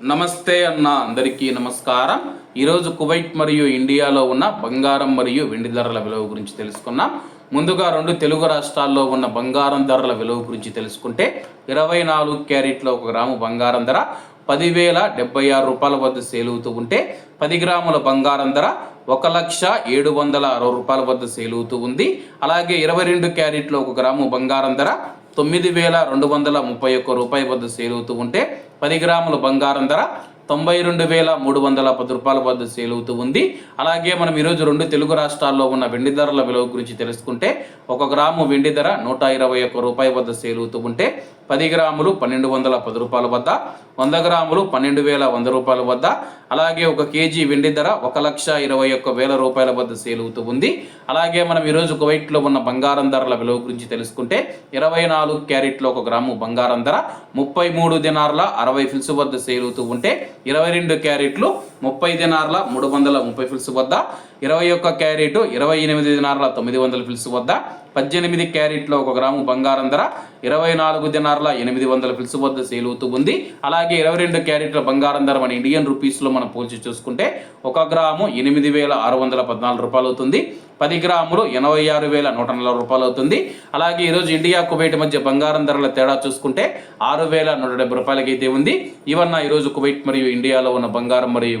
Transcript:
నమస్తే అన్న అందరికీ నమస్కారం. ఈరోజు కువైట్ మరియు ఇండియాలో ఉన్న బంగారం మరియు వెండి ధరల విలువ గురించి తెలుసుకున్నాం ముందుగా రెండు తెలుగు రాష్ట్రాల్లో ఉన్న బంగారం ధరల విలువ గురించి తెలుసుకుంటే ఇరవై నాలుగు క్యారెట్లో ఒక గ్రాము బంగారం ధర పదివేల డెబ్బై ఆరు రూపాయల వద్ద సేల్ అవుతూ ఉంటే పది గ్రాముల బంగారం ధర ఒక లక్ష ఏడు వందల అరవై రూపాయల వద్ద సేల్ అవుతూ ఉంది. అలాగే ఇరవై రెండు క్యారెట్లో ఒక గ్రాము బంగారం ధర తొమ్మిది వేల రెండు వందల ముప్పై ఒక్క రూపాయి వద్ద సేల్ అవుతూ ఉంటే పది గ్రాముల బంగారం ధర తొంభై రెండు వేల మూడు వందల పది రూపాయల వద్ద సేల్ అవుతూ ఉంది. అలాగే మనం ఈరోజు రెండు తెలుగు రాష్ట్రాల్లో ఉన్న వెండి ధరల విలువ గురించి తెలుసుకుంటే ఒక గ్రాము వెండి ధర నూట ఇరవై ఒక్క రూపాయి వద్ద సేల్ అవుతూ ఉంటే పది గ్రాములు పన్నెండు వందల పది రూపాయల వద్ద వంద గ్రాములు పన్నెండు వేల వంద రూపాయల వద్ద అలాగే ఒక కేజీ వెండి ధర ఒక లక్ష ఇరవై ఒక్క వేల రూపాయల వద్ద సేల్ అవుతూ ఉంది. అలాగే మనం ఈరోజు కువైట్లో ఉన్న బంగారం ధరల విలువ గురించి తెలుసుకుంటే ఇరవై నాలుగు క్యారెట్లో ఒక గ్రాము బంగారం ధర ముప్పై మూడు దినార్ల అరవై ఫిల్స్ వద్ద సేల్ అవుతూ ఉంటే ఇరవై రెండు క్యారెట్లు ముప్పై దినార్ల మూడు వందల ముప్పై ఫిల్స్ వద్ద ఇరవై ఒక్క క్యారెట్ ఇరవై ఎనిమిది దినార్ల తొమ్మిది వందల ఫిల్స్ వద్ద పద్దెనిమిది క్యారెట్లో ఒక గ్రాము బంగారం ధర ఇరవై నాలుగు దినార్ల ఎనిమిది వందల ఫిల్స్ వద్ద సేల్ అవుతూ ఉంది. అలాగే ఇరవై రెండు క్యారెట్ల బంగారం ధర మన ఇండియన్ రూపీస్లో మనం పోల్చి చూసుకుంటే ఒక గ్రాము ఎనిమిది వేల ఆరు వందల పద్నాలుగు రూపాయలు అవుతుంది. పది గ్రాములు ఎనభై ఆరు వేల నూట నలభై రూపాయలు అవుతుంది. అలాగే ఈరోజు ఇండియా కువైట్ మధ్య బంగారం ధరల తేడా చూసుకుంటే ఆరు వేల నూట డెబ్బై రూపాయలకి అయితే ఉంది. ఇవన్న ఈరోజు కువైట్ మరియు ఇండియాలో ఉన్న బంగారం మరియు